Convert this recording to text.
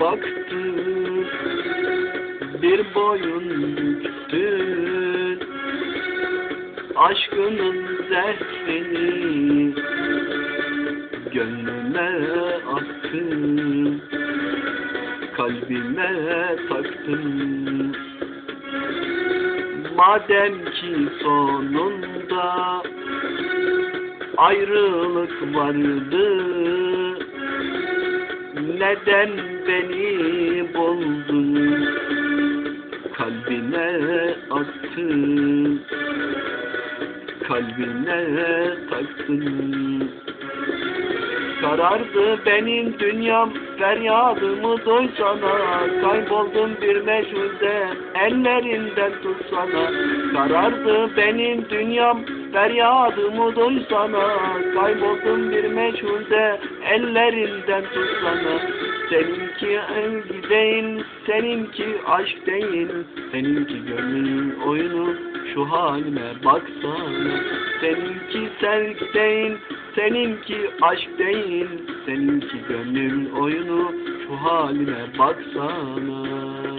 baktın Bir boyun büktün Aşkının zehrini Gönlüme attın Kalbime taktın Madem ki sonunda ayrılık vardı Neden beni buldun Kalbine attın. Kalbine taktın. Karardı benim dünyam Feryadımı duysana Kayboldum bir meşhurde Ellerinden tutsana. Karardı benim dünyam Feryadımı duysana Kayboldum bir meşhurde Ellerinden tutsana. Seninki evgi değil Seninki aşk değil. Seninki gönlün oyunu Şu halime baksana. Seninki sevgi değil Seninki aşk değil, seninki gönlün oyunu, şu haline baksana.